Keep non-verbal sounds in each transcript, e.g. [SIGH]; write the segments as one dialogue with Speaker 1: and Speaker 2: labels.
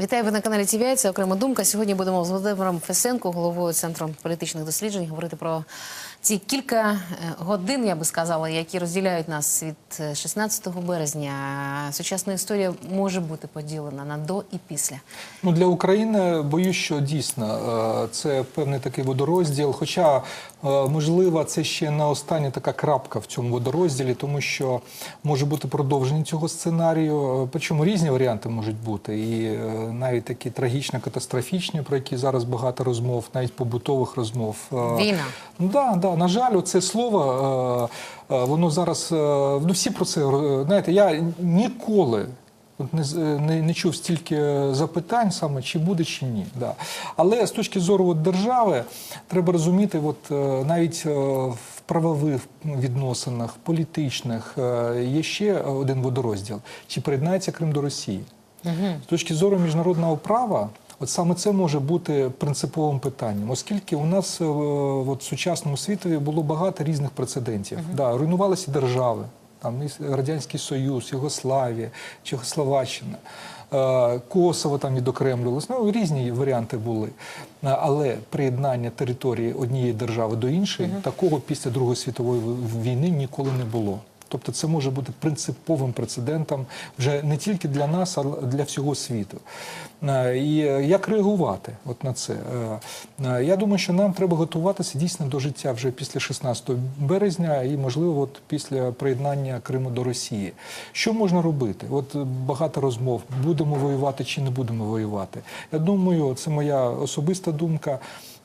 Speaker 1: Вітаю ви на каналі ТВІ. Це окрема думка. Сьогодні будемо з Володимиром Фесенко, головою центру політичних досліджень, говорити про ці кілька е, годин, я би сказала, які розділяють нас від е, 16 березня. Сучасна історія може бути поділена на до і після.
Speaker 2: Ну для України боюсь, що дійсно е, це певний такий водорозділ. Хоча, е, можливо, це ще не остання така крапка в цьому водорозділі, тому що може бути продовження цього сценарію. Е, Причому різні варіанти можуть бути, і е, навіть такі трагічно катастрофічні, про які зараз багато розмов, навіть побутових розмов. Е,
Speaker 1: Війна.
Speaker 2: Ну, да, да, на жаль, це слово, е, е, воно зараз, е, ну всі про це, знаєте, я ніколи не, не, не чув стільки запитань саме, чи буде, чи ні. Да. Але з точки зору от, держави, треба розуміти, от, навіть в правових відносинах, політичних, є ще один водорозділ. Чи приєднається Крим до Росії? З точки зору міжнародного права, от саме це може бути принциповим питанням, оскільки у нас е, от, в сучасному світові було багато різних прецедентів. Да, руйнувалися держави, там Радянський Союз, Югославія, Чехословаччина. е, Косово там відокремлювалось, ну різні варіанти були. Е, Але приєднання території однієї держави до іншої такого після Другої світової війни ніколи не було. Тобто це може бути принциповим прецедентом вже не тільки для нас, а для всього світу. Е, І е, як реагувати от на це? Е, Я думаю, що нам треба готуватися дійсно до життя вже після 16 березня і, можливо, от після приєднання Криму до Росії. Що можна робити? От багато розмов: будемо воювати чи не будемо воювати. Я думаю, це моя особиста думка.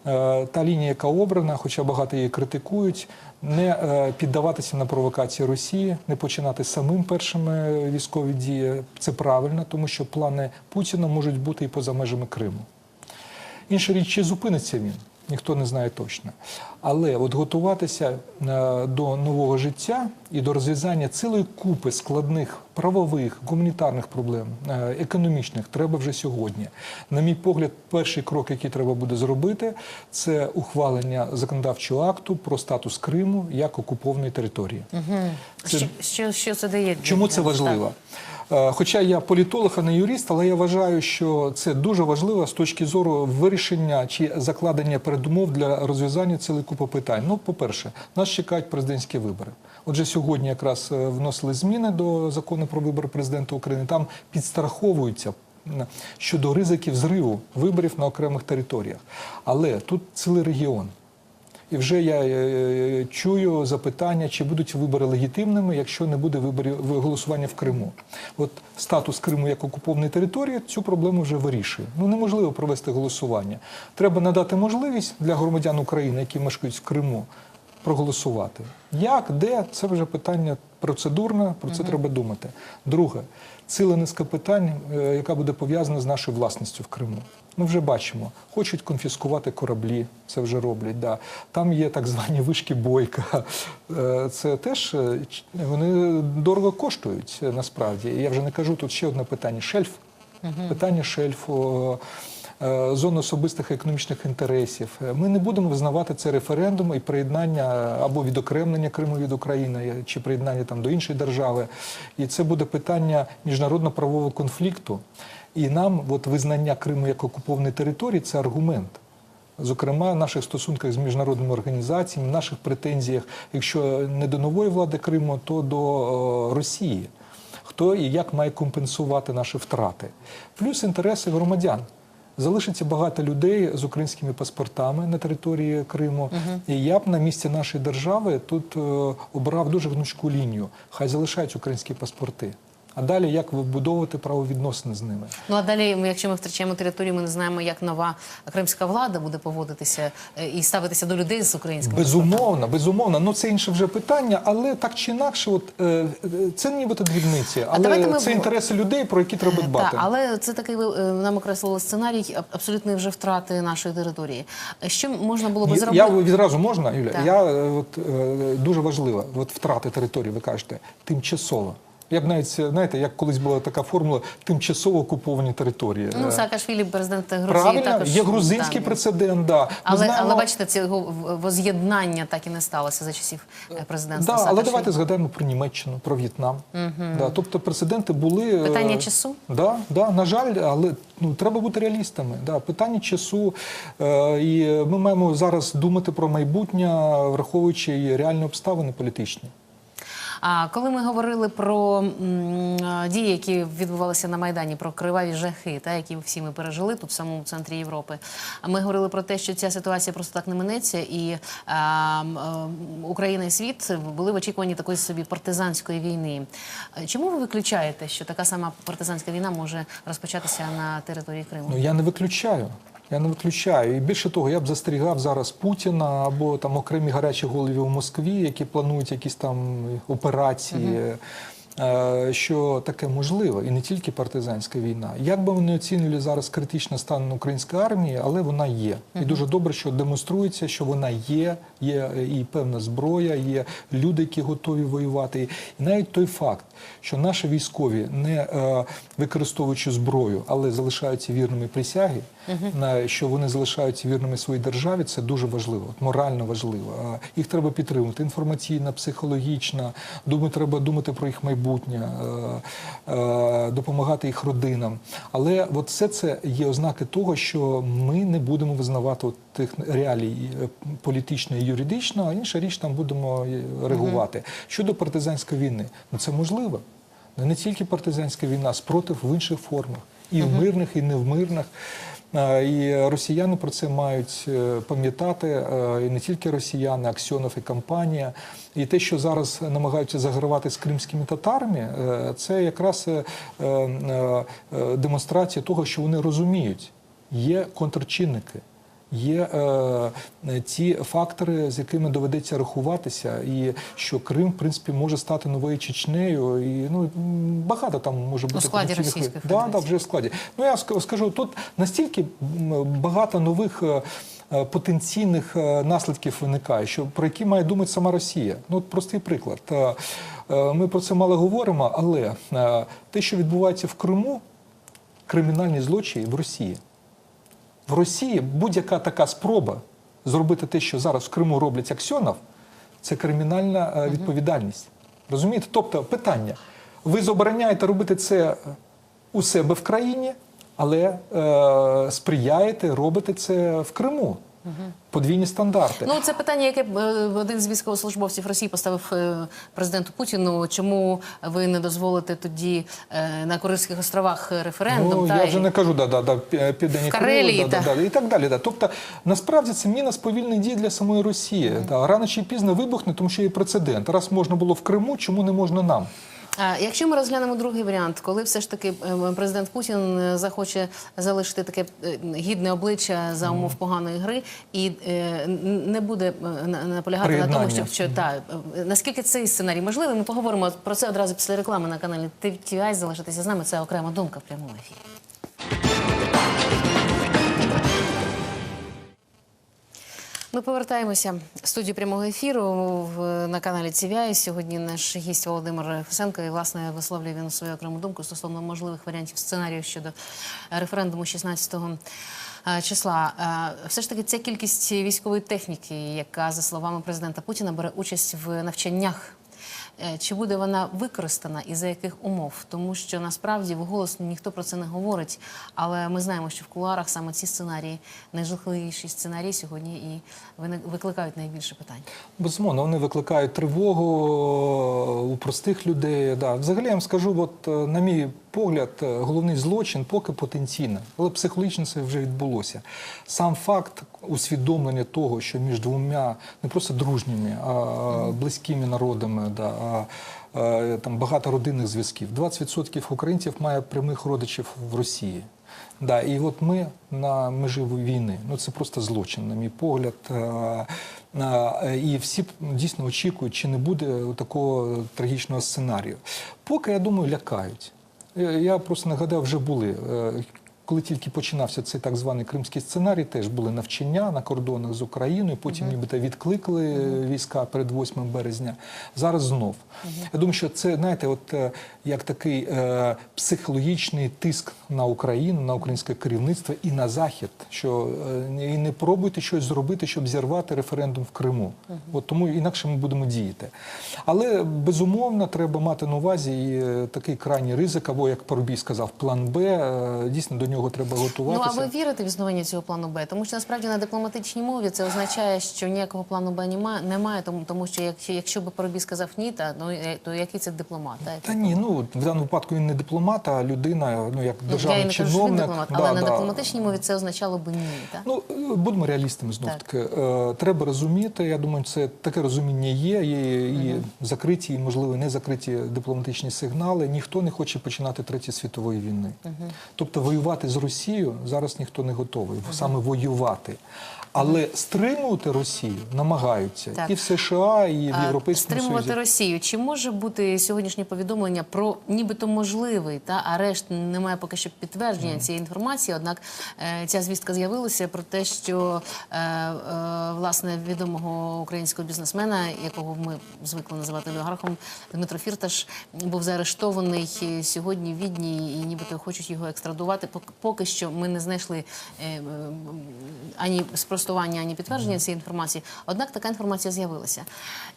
Speaker 2: Е, Та лінія, яка обрана, хоча багато її критикують, не е, піддаватися на провокації Росії, не починати самим першими військові дії. Це правильно, тому що плани Путіна можуть бути і поза межами Криму. Інша річ, чи зупиниться він, ніхто не знає точно. Але от готуватися е, до нового життя і до розв'язання цілої купи складних правових, гуманітарних проблем, е, економічних треба вже сьогодні. На мій погляд, перший крок, який треба буде зробити, це ухвалення законодавчого акту про статус Криму як окупованої території. Це-
Speaker 1: Що, що, що це дає?
Speaker 2: Чому це важливо? Е, Хоча я політолог, а не юрист, але я вважаю, що це дуже важливо з точки зору вирішення чи закладення передумов для розв'язання цілої купи питань. Ну, по-перше, нас чекають президентські вибори. Отже, сьогодні якраз е, вносили зміни до закону про вибори президента України. Там підстраховуються щодо ризиків зриву виборів на окремих територіях. Але тут цілий регіон. І вже я е, чую запитання, чи будуть вибори легітимними, якщо не буде виборів голосування в Криму. От статус Криму як окупованої території цю проблему вже вирішує. Ну неможливо провести голосування. Треба надати можливість для громадян України, які мешкають в Криму, проголосувати. Як, де це вже питання процедурне, про це треба думати. Друге, ціла низка питань, е, яка буде пов'язана з нашою власністю в Криму. Ми вже бачимо, хочуть конфіскувати кораблі, це вже роблять. Да. Там є так звані вишки бойка. Е, Це теж е, вони дорого коштують насправді. Я вже не кажу тут ще одне питання: шельф. Питання шельфу. Е, Зон особистих економічних інтересів. Е, Ми не будемо визнавати це референдум і приєднання або відокремлення Криму від України, е, чи приєднання там до іншої держави. І це буде питання міжнародно-правового конфлікту. І нам от визнання Криму як окупованої території це аргумент. Зокрема, в наших стосунках з міжнародними організаціями, в наших претензіях, якщо не до нової влади Криму, то до е, Росії. Хто і як має компенсувати наші втрати? Плюс інтереси громадян. Залишиться багато людей з українськими паспортами на території Криму. І я б на місці нашої держави тут е, обрав дуже гнучку лінію. Хай залишають українські паспорти. А далі як вибудовувати правовідносини з ними?
Speaker 1: Ну а далі, якщо ми втрачаємо територію, ми не знаємо, як нова кримська влада буде поводитися е, і ставитися до людей з українськими
Speaker 2: Безумовно, безумовно. Ну це інше вже питання, але так чи інакше, от е, е, це нібито дрібниці, але
Speaker 1: ми
Speaker 2: це інтереси людей, про які треба дбати.
Speaker 1: Так, але це такий ви, нам окреслили сценарій абсолютної вже втрати нашої території. Що можна було би зробити?
Speaker 2: Я відразу можна, Юля.
Speaker 1: Так.
Speaker 2: Я от дуже важливо, от втрати території, ви кажете, тимчасово. Я б навіть знаєте, як колись була така формула тимчасово окуповані території.
Speaker 1: Ну, Саакашвілі, президент Грузії,
Speaker 2: Правильно,
Speaker 1: також
Speaker 2: є грузинський
Speaker 1: да,
Speaker 2: прецедент. Да.
Speaker 1: Але,
Speaker 2: знаємо-
Speaker 1: але бачите, цього воз'єднання так і не сталося за часів е, президентства.
Speaker 2: Да, але давайте згадаємо про Німеччину, про В'єтнам. Да, тобто прецеденти були. е,
Speaker 1: Питання часу?
Speaker 2: Да, да, на жаль, але ну, треба бути реалістами. Да, питання часу. Е, і ми маємо зараз думати про майбутнє, враховуючи і реальні обставини політичні.
Speaker 1: А коли ми говорили про дії, які відбувалися на майдані, про криваві жахи, та які всі ми пережили тут в самому центрі Європи. Ми говорили про те, що ця ситуація просто так не минеться, і а, а, Україна і світ були в очікуванні такої собі партизанської війни. Е, Чому ви виключаєте, що така сама партизанська війна може розпочатися на території Криму?
Speaker 2: Ну я не виключаю. Я не виключаю. І більше того, я б застерігав зараз Путіна або там окремі гарячі голови в Москві, які планують якісь там операції. е, Що таке можливо, і не тільки партизанська війна. Як би вони оцінювали зараз критичний стан української армії, але вона є. І дуже добре, що демонструється, що вона є, є і певна зброя, є люди, які готові воювати. І навіть той факт, що наші військові, не е, використовуючи зброю, але залишаються вірними присяги, на що вони залишаються вірними своїй державі, це дуже важливо, морально важливо. Їх треба підтримувати інформаційно, психологічно. Думаю, треба думати про їх майбутнє, е, е, допомагати їх родинам. Але от все це є ознаки того, що ми не будемо визнавати тих реалій е, політично і юридично, а інша річ там будемо реагувати. Щодо партизанської війни, ну це можливо. Ну, Не тільки партизанська війна, спротив в інших формах, і в мирних, і не в мирних. І росіяни про це мають е, пам'ятати, е, і не тільки росіяни, Аксьонов і компанія. І те, що зараз намагаються загравати з кримськими татарами, е, це якраз демонстрація того, що вони розуміють, є контрчинники. Є е, ті фактори, з якими доведеться рахуватися, і що Крим, в принципі, може стати новою Чечнею, і ну багато там може бути
Speaker 1: складі
Speaker 2: потенційних-
Speaker 1: Російської
Speaker 2: да, да, вже в складі. Ну я скажу, тут настільки багато нових. е, е, Потенційних е, наслідків виникає, що про які має думати сама Росія. Ну, от простий приклад. Ми про це мало говоримо, але те, що відбувається в Криму, кримінальні злочини в Росії. В Росії будь-яка така спроба зробити те, що зараз в Криму роблять Аксьонов, це кримінальна е, відповідальність. Розумієте? Тобто питання: ви забороняєте робити це у себе в країні, але е, сприяєте робити це в Криму. Подвійні стандарти.
Speaker 1: Ну, це питання, яке е, один з військовослужбовців Росії поставив е, президенту Путіну. Чому ви не дозволите тоді е, на Курильських островах референдум?
Speaker 2: Ну,
Speaker 1: та,
Speaker 2: я
Speaker 1: і-
Speaker 2: вже не кажу, да, да, да, пі- південні
Speaker 1: Карелії,
Speaker 2: да,
Speaker 1: та.
Speaker 2: да, да, і так далі. Да. Тобто, насправді це міна сповільний дій для самої Росії. Да. Рано чи пізно вибухне, тому що є прецедент. Раз можна було в Криму, чому не можна нам?
Speaker 1: Якщо ми розглянемо другий варіант, коли все ж таки е, президент Путін е, захоче залишити таке е, гідне обличчя за умов поганої гри і не буде наполягати на тому,
Speaker 2: щоб
Speaker 1: що, та наскільки цей сценарій можливий, ми поговоримо про це одразу після реклами на каналі TVI. Залишитися з нами. Це окрема думка в прямому ефірі. Ми повертаємося в студію прямого ефіру на каналі CVI. Сьогодні наш гість Володимир Фесенко і власне висловлює він свою окрему думку стосовно можливих варіантів сценарію щодо е, референдуму 16-го е, числа. Е, Все ж таки, ця кількість військової техніки, яка за словами президента Путіна бере участь в навчаннях. Е, Чи буде вона використана і за яких умов? Тому що насправді вголос ніхто про це не говорить. Але ми знаємо, що в кулуарах саме ці сценарії найжахливіші сценарії сьогодні і викликають найбільше питань.
Speaker 2: Безумовно, вони викликають тривогу у простих людей. Да. Взагалі я вам скажу, от, е, на мій погляд, е, головний злочин поки потенційно, але психологічно це вже відбулося. Сам факт усвідомлення того, що між двома не просто дружніми, а близькими народами, да, а там багато родинних зв'язків. 20% українців має прямих родичів в Росії. Да, і от ми на межі війни. Ну це просто злочин, на мій погляд. Е, е, І всі дійсно очікують, чи не буде такого трагічного сценарію. Поки я думаю, лякають. Е, Я просто нагадав, вже були е, Коли тільки починався цей так званий кримський сценарій, теж були навчання на кордонах з Україною. Потім нібито відкликали війська перед 8 березня. Зараз знов. Я думаю, що це знаєте, от е, як такий е, психологічний тиск на Україну, на українське керівництво і на захід, що е, і не пробуйте щось зробити, щоб зірвати референдум в Криму. От тому інакше ми будемо діяти. Але безумовно треба мати на увазі і такий крайній ризик, або як Парубій сказав, план Б. Е, Дійсно до нього треба
Speaker 1: Ну а ви вірите в існування цього плану Б? Тому що насправді на дипломатичній мові це означає, що ніякого плану Б нема- немає, тому, тому що якщо, якщо би Парубій сказав ні, та ну е, то який це дипломат? Та,
Speaker 2: Та ні, ну в даному випадку він не дипломат, а людина, ну як
Speaker 1: Ну, я
Speaker 2: державний
Speaker 1: не дипломат,
Speaker 2: Да,
Speaker 1: але на
Speaker 2: да.
Speaker 1: дипломатичній мові це означало би ні. Так?
Speaker 2: Ну, е, будемо реалістами знов
Speaker 1: Так.
Speaker 2: таки. Е, Треба розуміти. Я думаю, це таке розуміння є. Є і закриті, і можливо не закриті дипломатичні сигнали. Ніхто не хоче починати третьої світової війни. Тобто воювати з Росією зараз ніхто не готовий, саме воювати. Але стримувати Росію намагаються
Speaker 1: Так.
Speaker 2: і в США, і в Європейському
Speaker 1: Стримувати
Speaker 2: Союзі.
Speaker 1: Росію. Чи може бути сьогоднішнє повідомлення про нібито можливий та арешт? Немає поки що підтвердження цієї інформації. Однак е, ця звістка з'явилася про те, що е, е, власне відомого українського бізнесмена, якого ми звикли називати олігархом, Дмитро Фірташ, був заарештований сьогодні в Відні, і нібито хочуть його екстрадувати. Пок- Поки що ми не знайшли е, е, ані спростування, ані підтвердження цієї інформації. Однак така інформація з'явилася.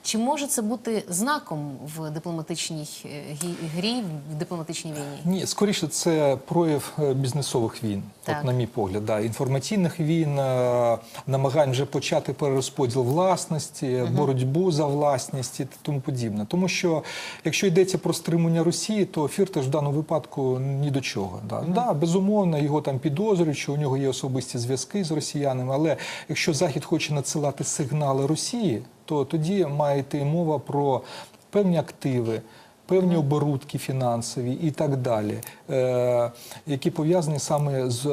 Speaker 1: Чи може це бути знаком в дипломатичній е, грі, в дипломатичній війні?
Speaker 2: Ні, скоріше це прояв е, бізнесових війн,
Speaker 1: Так.
Speaker 2: от, на мій погляд, да. інформаційних війн, е, намагань вже почати перерозподіл власності, боротьбу за власність і тому подібне. Тому що якщо йдеться про стримування Росії, то Фірташ в даному випадку ні до чого. Да. Да, безумовно, його там підозрюють, що у нього є особисті зв'язки з росіянами. Але якщо Захід хоче надсилати сигнали Росії, то тоді має йти мова про певні активи певні оборудки фінансові і так далі, е, які пов'язані саме з е,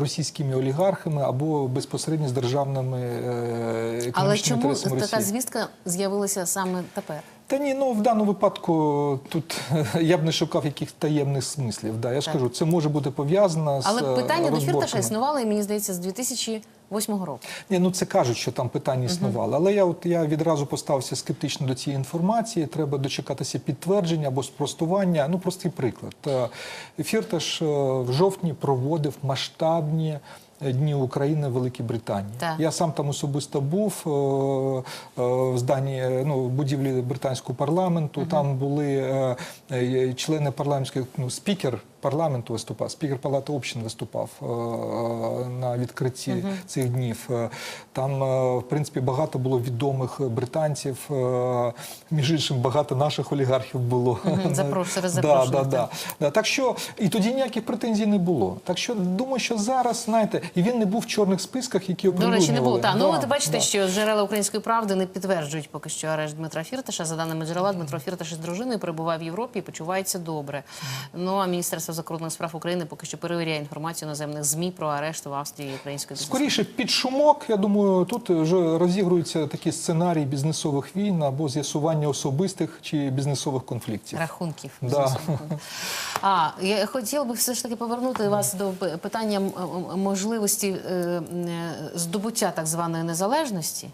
Speaker 2: російськими олігархами або безпосередньо з державними е, економічними
Speaker 1: Але чому така звістка з'явилася саме тепер?
Speaker 2: Та ні, ну в даному випадку тут я б не шукав якихось таємних смислів. Да, я ж
Speaker 1: Так.
Speaker 2: кажу, це може бути пов'язано з
Speaker 1: Але
Speaker 2: е,
Speaker 1: питання до Фірташа існувало, і мені здається, з 2008 року.
Speaker 2: Ні, ну це кажуть, що там питання існували. Але я от я відразу поставився скептично до цієї інформації. Треба дочекатися підтвердження або спростування. Ну, простий приклад. Е, Фірташ е, в жовтні проводив масштабні. Дні України в Великій Британії.
Speaker 1: Так.
Speaker 2: Я сам там особисто був е, е, в зданні е, ну, будівлі британського парламенту. Там були члени парламентських ну, спікер парламенту виступав, спікер Палати общин виступав е, на відкритті цих днів. Е, Там, е, в принципі, багато було відомих британців. Між іншим, багато наших олігархів було. [LAUGHS] Да, да,
Speaker 1: так.
Speaker 2: да. Да, так що і тоді ніяких претензій не було. Так що думаю, що зараз, знаєте, і він не був в чорних списках, які
Speaker 1: До речі, не
Speaker 2: оприлюднювали.
Speaker 1: було. Та ну
Speaker 2: Да,
Speaker 1: от бачите,
Speaker 2: да.
Speaker 1: що джерела української правди не підтверджують поки що арешт Дмитра Фірташа. За даними джерела, Дмитро Фірташ із дружиною перебуває в Європі і почувається добре. Ну а Міністерство закордонних справ України поки що перевіряє інформацію наземних змі про арешт в Австрії української.
Speaker 2: Скоріше під шумок, я думаю, тут вже розігруються такі сценарії бізнесових війн або з'ясування особистих чи бізнесових конфліктів.
Speaker 1: рахунків.
Speaker 2: Да.
Speaker 1: А я хотіла би все ж таки повернути вас до питання можливості е, е, здобуття так званої незалежності.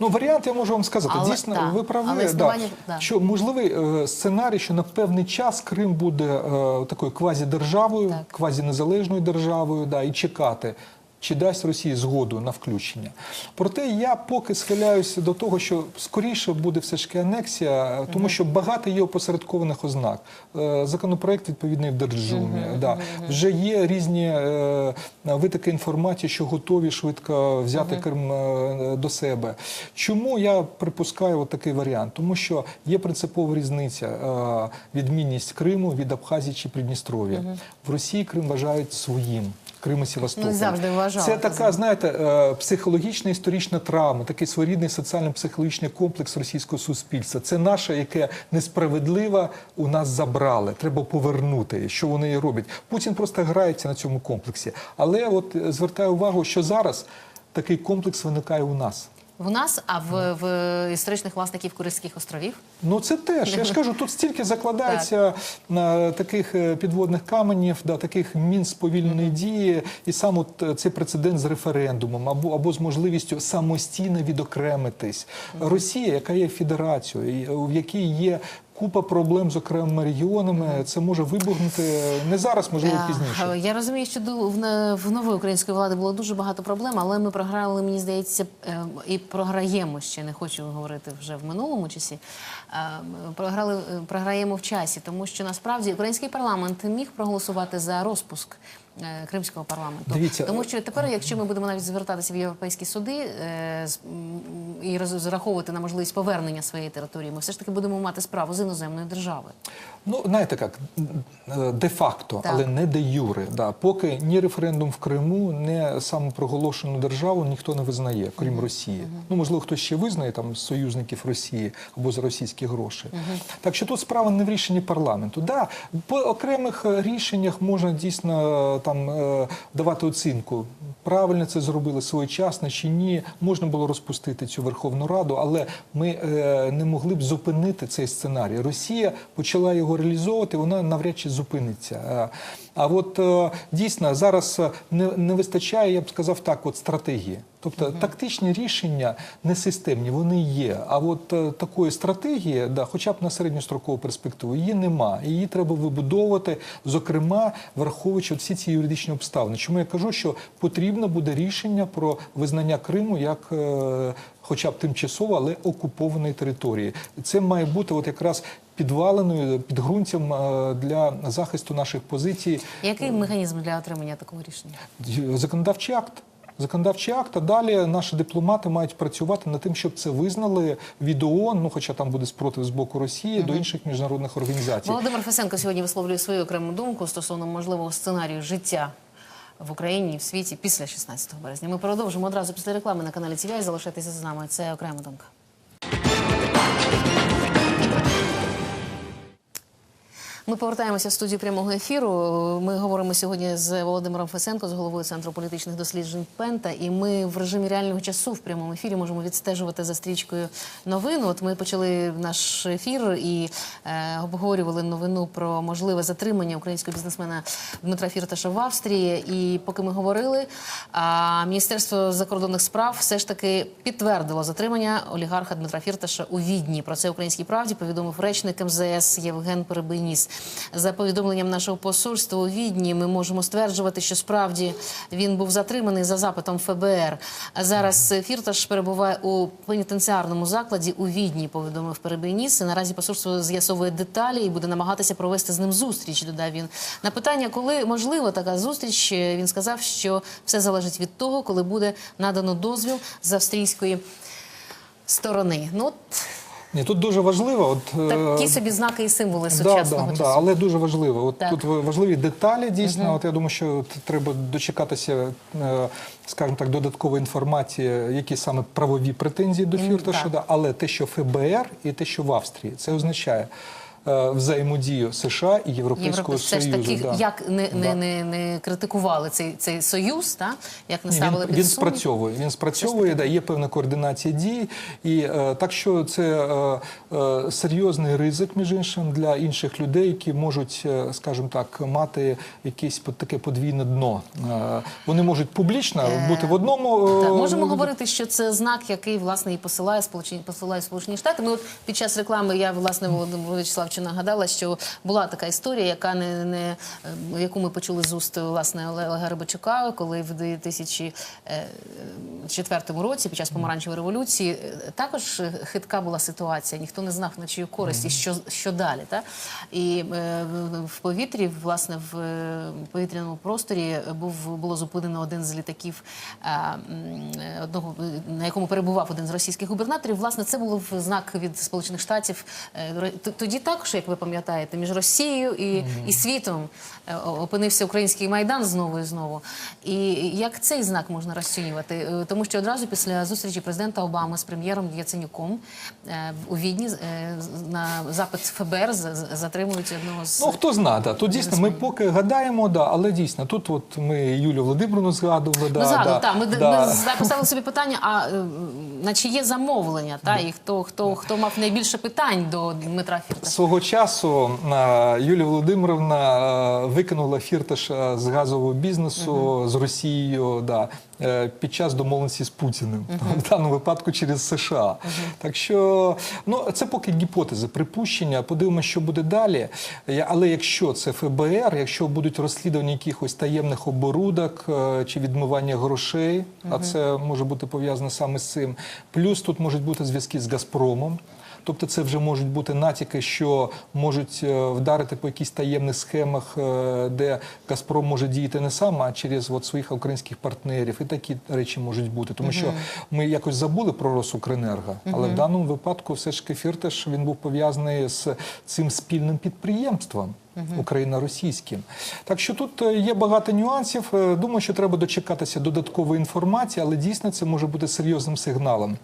Speaker 2: Ну, варіант я можу вам сказати.
Speaker 1: Але-
Speaker 2: Дійсно,
Speaker 1: та,
Speaker 2: ви праві,
Speaker 1: але
Speaker 2: да,
Speaker 1: да.
Speaker 2: що можливий е, сценарій, що на певний час Крим буде е, такою квазідержавою,
Speaker 1: Так.
Speaker 2: квазінезалежною державою, да, і чекати. Чи дасть Росії згоду на включення? Проте я поки схиляюся до того, що скоріше буде все ж таки анексія, тому що багато є опосередкованих ознак. Е, Законопроект відповідний в Держдумі. Да. Вже є різні е, витоки інформації, що готові швидко взяти Крим е, до себе. Чому я припускаю от такий варіант? Тому що є принципова різниця, відмінність Криму від Абхазії чи Придністров'я. В Росії Крим вважають своїм. Крим і Севастополь.
Speaker 1: Ну, завжди вважали,
Speaker 2: Це така, знаєте, е, психологічна історична травма, такий своєрідний соціально-психологічний комплекс російського суспільства. Це наше, яке несправедливо у нас забрали. Треба повернути. Що вони і роблять? Путін просто грається на цьому комплексі. Але от е, звертаю увагу, що зараз такий комплекс виникає у нас.
Speaker 1: В нас, а в, в історичних власників Курильських островів.
Speaker 2: Ну це теж. Я ж кажу, тут стільки [LAUGHS] закладається на таких е, підводних каменів, да, таких мін сповільненої дії, і сам от е, цей прецедент з референдумом або, або з можливістю самостійно відокремитись. Росія, яка є федерацією, в якій є. Купа проблем з окремими регіонами, це може вибухнути не зараз, можливо, пізніше.
Speaker 1: Я розумію, що в нової української влади було дуже багато проблем, але ми програли, мені здається, е, і програємо ще. Не хочу говорити вже в минулому часі. Е, Програли е, програємо в часі, тому що насправді український парламент міг проголосувати за розпуск. Е, Кримського парламенту,
Speaker 2: Дивіться,
Speaker 1: тому що тепер, якщо ми будемо навіть звертатися в європейські суди е, і розраховувати на можливість повернення своєї території, ми все ж таки будемо мати справу з іноземною державою.
Speaker 2: Ну, знаєте як, е, де-факто, але не де юре. Да. Поки ні референдум в Криму, ні самопроголошену державу ніхто не визнає, крім Росії. Ну, можливо, хтось ще визнає там союзників Росії або за російські гроші. Так що тут справа не в рішенні парламенту. Да, по окремих рішеннях можна дійсно там е, давати оцінку. Правильно це зробили своєчасно чи ні. Можна було розпустити цю Верховну Раду, але ми е, не могли б зупинити цей сценарій. Росія почала його реалізовувати, вона навряд чи зупиниться. Е, А от дійсно зараз не вистачає, я б сказав так, от стратегії. Тобто тактичні рішення не системні, вони є. А от е, такої стратегії, да, хоча б на середньострокову перспективу, її нема. Її треба вибудовувати, зокрема, враховуючи всі ці юридичні обставини. Чому я кажу, що потрібно буде рішення про визнання Криму як. е, Хоча б тимчасово, але окупованої території, це має бути от якраз підваленою підґрунтям е, для захисту наших позицій.
Speaker 1: Який механізм для отримання такого рішення?
Speaker 2: Законодавчий акт. Законодавчий акт, а далі наші дипломати мають працювати над тим, щоб це визнали від ООН, ну хоча там буде спротив з боку Росії до інших міжнародних організацій.
Speaker 1: Володимир Фесенко сьогодні висловлює свою окрему думку стосовно можливого сценарію життя в Україні і в світі після 16 березня. Ми продовжимо одразу після реклами на каналі ТВ. Залишайтеся з нами. Це окрема думка. Ми повертаємося в студію прямого ефіру. Ми говоримо сьогодні з Володимиром Фесенко, з головою центру політичних досліджень Пента. І ми в режимі реального часу в прямому ефірі можемо відстежувати за стрічкою новин. От ми почали наш ефір і е, обговорювали новину про можливе затримання українського бізнесмена Дмитра Фірташа в Австрії. І поки ми говорили, а Міністерство закордонних справ все ж таки підтвердило затримання олігарха Дмитра Фірташа у Відні. Про це українській правді повідомив речник МЗС Євген Перебийніс. За повідомленням нашого посольства у Відні, ми можемо стверджувати, що справді він був затриманий за запитом ФБР. Зараз Фірташ перебуває у пенітенціарному закладі у Відні. Повідомив Перебийніс. Наразі посольство з'ясовує деталі і буде намагатися провести з ним зустріч. Додав він на питання, коли можливо така зустріч. Він сказав, що все залежить від того, коли буде надано дозвіл з австрійської сторони. Ну от
Speaker 2: Ні, тут дуже важливо. От,
Speaker 1: такі
Speaker 2: е,
Speaker 1: собі знаки і символи сучасного
Speaker 2: да,
Speaker 1: часу.
Speaker 2: да, але дуже важливо. От
Speaker 1: Так.
Speaker 2: тут важливі деталі дійсно. От я думаю, що от, треба дочекатися, е, скажімо так, додаткової інформації, які саме правові претензії до Фірташа.
Speaker 1: mm,
Speaker 2: Да, але те, що ФБР і те, що в Австрії, це означає. Е, Взаємодію США і Європейського
Speaker 1: Європи все ж таки,
Speaker 2: да.
Speaker 1: як не, не,
Speaker 2: Да.
Speaker 1: не, не критикували цей, цей союз, та? як не
Speaker 2: Ні,
Speaker 1: ставили
Speaker 2: він,
Speaker 1: під
Speaker 2: він спрацьовує. Він спрацьовує, да, є певна координація дій. І е, так що це е, е, серйозний ризик, між іншим, для інших людей, які можуть, е, скажімо так, мати якесь таке подвійне дно. Е, вони можуть публічно
Speaker 1: Е,
Speaker 2: бути в одному. е,
Speaker 1: Так, можемо
Speaker 2: в-
Speaker 1: говорити, що це знак, який власне і посилає сполучені посилає Сполучені Штати. Ми от під час реклами я власне Володимиру Вячеславовичу нагадала, що була така історія, яка не, не е, яку ми почули з уст власне Олега Рибачука, коли в 2004 році, під час помаранчевої революції, е, також хитка була ситуація. Ніхто не знав на чию користь і що, що далі. Та? І е, в- повітрі, власне, в е, повітряному просторі був було зупинено один з літаків, е, е, одного е, на якому перебував один з російських губернаторів. Власне, це було в знак від Сполучених Штатів. Е, Тоді також що як ви пам'ятаєте, між Росією і, і світом. е, о- опинився український майдан знову і знову. І як цей знак можна розцінювати? Е, Тому що одразу після зустрічі президента Обами з прем'єром Яценюком е, у Відні е, на запит ФБР затримують одного з
Speaker 2: Ну хто знає, да. тут дійсно ми поки гадаємо, да, але дійсно тут от ми Юлію Володимировну згадували. Да,
Speaker 1: Ну, згадую,
Speaker 2: да,
Speaker 1: так. Ми,
Speaker 2: да.
Speaker 1: поставили собі питання, а е, на чиє замовлення, та, і хто, хто, хто мав найбільше питань до Дмитра Фірташа?
Speaker 2: Свого часу е, Юлія Володимировна е, викинула фірташа з газового бізнесу з Росією да, е, під час домовленості з Путіним, в даному випадку через США. Так що ну, це поки гіпотези, припущення. Подивимося, що буде далі. Але якщо це ФБР, якщо будуть розслідування якихось таємних оборудок е, чи відмивання грошей, а це може бути пов'язано саме з цим. Плюс тут можуть бути зв'язки з Газпромом. Тобто це вже можуть бути натяки, що можуть е, вдарити по якихось таємних схемах, е, де Газпром може діяти не сам, а через от своїх українських партнерів. І такі речі можуть бути. Тому що ми якось забули про Росукренерго, але в даному випадку все ж Фіртеш він був пов'язаний з цим спільним підприємством. Україно-російським. Так що тут е, є багато нюансів. Е, Думаю, що треба дочекатися додаткової інформації, але дійсно це може бути серйозним сигналом.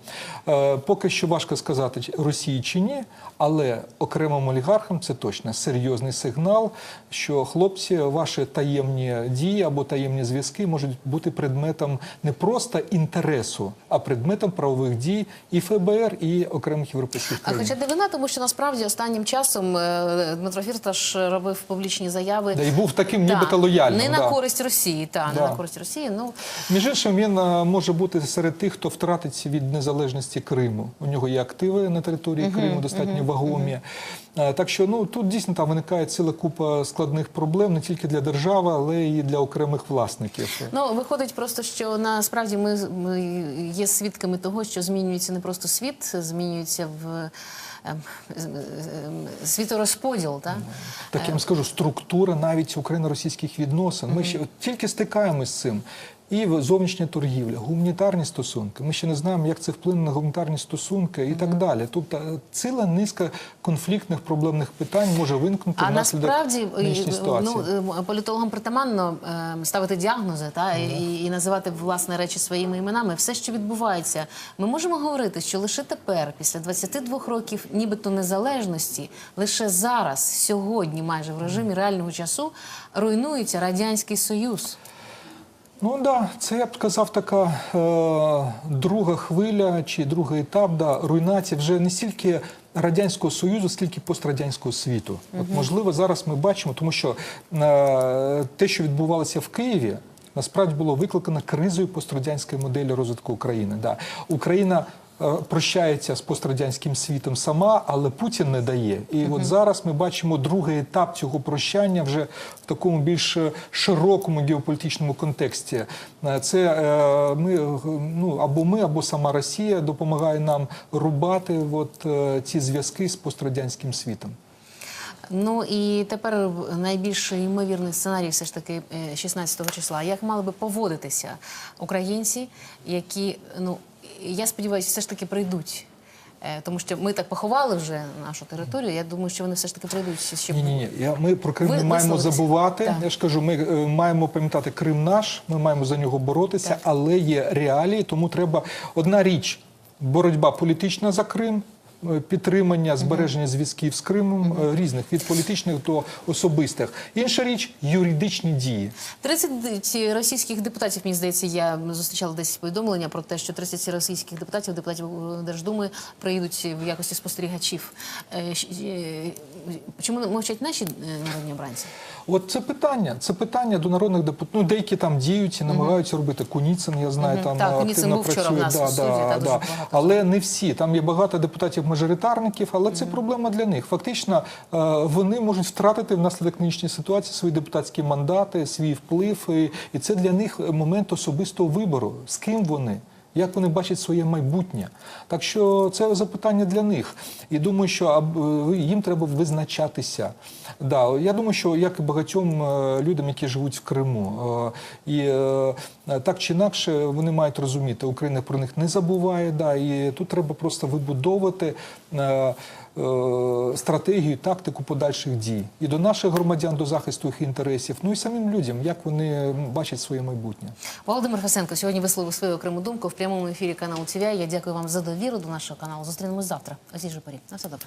Speaker 2: Е, Поки що важко сказати, Росії чи ні, але окремим олігархам це точно серйозний сигнал, що хлопці, ваші таємні дії або таємні зв'язки можуть бути предметом не просто інтересу, а предметом правових дій і ФБР, і окремих європейських
Speaker 1: А
Speaker 2: країн.
Speaker 1: хоча дивина, тому що насправді останнім часом Дмитро Фірташ робив публічні заяви.
Speaker 2: Да, і був таким
Speaker 1: Та,
Speaker 2: нібито лояльним.
Speaker 1: Не на користь Росії, та, не на користь Росії. Ну,
Speaker 2: Між іншим, він е, може бути серед тих, хто втратиться від незалежності Криму. У нього є активи на території Криму, достатньо вагомі. Е, Так що ну тут дійсно там виникає ціла купа складних проблем не тільки для держави, але й для окремих власників.
Speaker 1: Ну, виходить просто, що насправді ми, ми є свідками того, що змінюється не просто світ, змінюється в світорозподіл. Та?
Speaker 2: Так я вам скажу, структура навіть україно-російських відносин. Ми ще от тільки стикаємось з цим. І зовнішня торгівля, гуманітарні стосунки. Ми ще не знаємо, як це вплине на гуманітарні стосунки і так далі. Тут е, ціла низка конфліктних проблемних питань може виникнути
Speaker 1: А
Speaker 2: внаслідок
Speaker 1: насправді е,
Speaker 2: ситуації.
Speaker 1: ну, е, політологам притаманно е, ставити діагнози та, і, і називати власне речі своїми іменами. Все, що відбувається, ми можемо говорити, що лише тепер, після 22 років, нібито незалежності, лише зараз, сьогодні, майже в режимі реального часу, руйнується радянський союз.
Speaker 2: Ну да, це я б сказав, така е, друга хвиля чи другий етап да, руйнації вже не стільки радянського союзу, скільки пострадянського світу. От можливо, зараз ми бачимо, тому що е, те, що відбувалося в Києві. Насправді було викликано кризою пострадянської моделі розвитку України. Да. Україна прощається з пострадянським світом сама, але Путін не дає. І от зараз ми бачимо другий етап цього прощання вже в такому більш е, широкому геополітичному контексті. Е, Це е, ми е, ну або ми, або сама Росія допомагає нам рубати от, е, ці зв'язки з пострадянським світом.
Speaker 1: Ну і тепер найбільш ймовірний сценарій все ж таки е, 16 числа. Як мали би поводитися українці, які ну я сподіваюся, все ж таки прийдуть. Е, Тому що ми так поховали вже нашу територію. Я думаю, що вони все ж таки прийдуть, щоб
Speaker 2: Ні, ні, ні. Я, ми про Крим
Speaker 1: Ви-
Speaker 2: не маємо забувати.
Speaker 1: Так.
Speaker 2: Я ж кажу, ми е, маємо пам'ятати Крим наш, ми маємо за нього боротися,
Speaker 1: Так.
Speaker 2: але є реалії, тому треба одна річ боротьба політична за Крим. Е, Підтримання збереження зв'язків з Кримом е, різних від політичних до особистих. Інша річ юридичні дії.
Speaker 1: 30 російських депутатів, мені здається, я зустрічала десь повідомлення про те, що 30 російських депутатів, депутатів Держдуми, приїдуть в якості спостерігачів. Е, Чому мовчать наші народні обранці?
Speaker 2: От це питання. Це питання до народних депутатів. Ну, деякі там діють і намагаються робити. Куніцин, я знаю, там
Speaker 1: Так, Куніцин
Speaker 2: активно
Speaker 1: був вчора в
Speaker 2: працює.
Speaker 1: та, дуже багато.
Speaker 2: Але не всі. Там є багато депутатів-мажоритарників, але це проблема для них. Фактично, е, вони можуть втратити внаслідок нинішньої ситуації свої депутатські мандати, свій вплив. І це для них момент особистого вибору. З ким вони? Як вони бачать своє майбутнє? Так що це запитання для них. І думаю, що їм треба визначатися. Да, я думаю, що як і багатьом е, людям, які живуть в Криму, е, і е, так чи інакше вони мають розуміти, Україна про них не забуває. Да, і тут треба просто вибудовувати. Е, Стратегію, тактику подальших дій і до наших громадян, до захисту їх інтересів, ну і самим людям, як вони бачать своє майбутнє.
Speaker 1: Володимир Фасенко сьогодні висловив свою окрему думку в прямому ефірі каналу ТВ. Я дякую вам за довіру до нашого каналу. Зустрінемось завтра. О цій же. На все добре.